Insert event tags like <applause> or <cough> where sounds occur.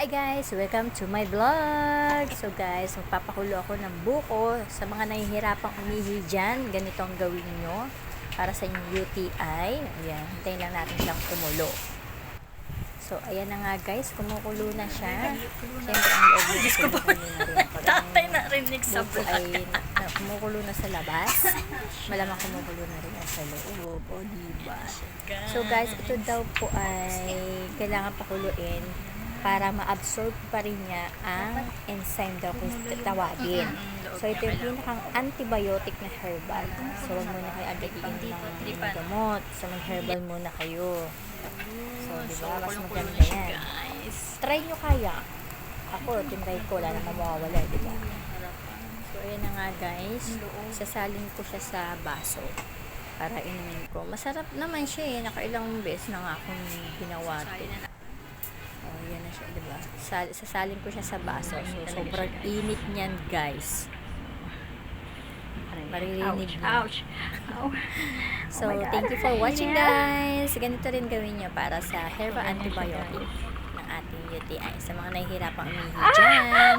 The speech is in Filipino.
Hi guys! Welcome to my vlog! So guys, magpapakulo ako ng buko. Sa mga nahihirapang umihi dyan, ganito ang gawin nyo para sa inyong UTI. Ayan, hintayin lang natin siyang kumulo. So, ayan na nga guys, kumukulo na siya. Siyempre, ang loob niya ko na <laughs> rin. Tatay ang narinig sa vlog. ay na, kumukulo na sa labas, malamang kumukulo na rin sa loob. O, diba? So guys, ito daw po ay kailangan pakuluin para ma-absorb pa rin niya ang enzyme daw kung tawagin. So ito yung pinakang antibiotic na herbal. So wag muna kayo agad iinom ng gamot. So mag-herbal muna kayo. So di ba, mas maganda yan. Try nyo kaya. Ako, tinry ko, wala namang mawawala, di ba? So ayan na nga guys, sasalin ko siya sa baso para inumin ko. Masarap naman siya eh. Nakailang beses na nga akong ginawa to. Oh, yan na siya, di ba? Sal- sasalin ko siya sa baso. So, sobrang init niyan, guys. Maririnig. Ouch. Ouch. <laughs> So, Oh my God. thank you for watching, Yeah. guys. Ganito rin gawin niyo para sa herbal antibiotic ng ating UTI. Sa mga nahihirapang umihi dyan. Ow!